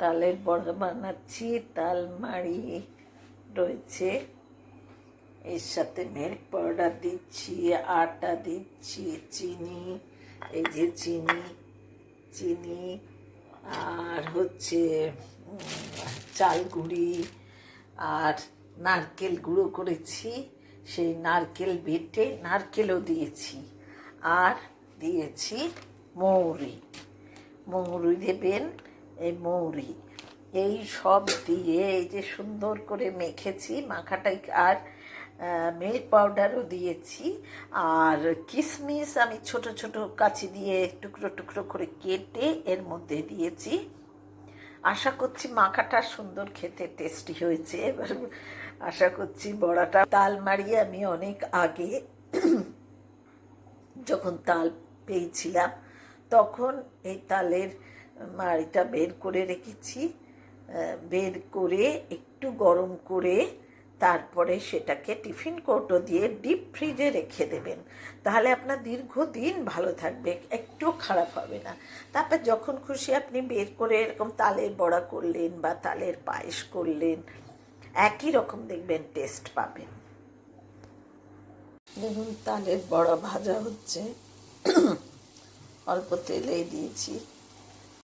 তালের বড়া বানাচ্ছি, তাল মাড়ি রয়েছে। এর সাথে মিল্ক পাউডার দিচ্ছি, আটা দিচ্ছি, চিনি, এই যে চিনি চিনি, আর হচ্ছে চাল গুঁড়ি, আর নারকেল গুঁড়ো করেছি। সেই নারকেল বেটে নারকেলও দিয়েছি। আর দিয়েছি মৌরি। মৌরি দেবেন এই মৌরি, এই সব দিয়ে এই যে সুন্দর করে মেখেছি মাখাটাই আর মিল্ক পাউডারও দিয়েছি। আর কিশমিশ আমি ছোট ছোট কাচি দিয়ে টুকরো টুকরো করে কেটে এর মধ্যে দিয়েছি। আশা করছি মাখাটা সুন্দর খেতে টেস্টি হয়েছে। এবার আশা করছি বড়াটা তাল মারিয়ে আমি অনেক আগে যখন তাল পেয়েছিলাম, তখন এই তালের মাড়িটা বের করে রেখেছি বের করে একটু গরম করে তারপরে সেটাকে টিফিন কৌটো দিয়ে ডিপ ফ্রিজে রেখে দেবেন। তাহলে আপনার দীর্ঘদিন ভালো থাকবে, একটু খারাপ হবে না। তারপর যখন খুশি আপনি বের করে এরকম তালের বড়া করলেন বা তালের পায়েস করলেন, একই রকম দেখবেন, টেস্ট পাবেন। দেখুন, তালের বড়া ভাজা হচ্ছে। অল্প তেলেই দিয়েছি।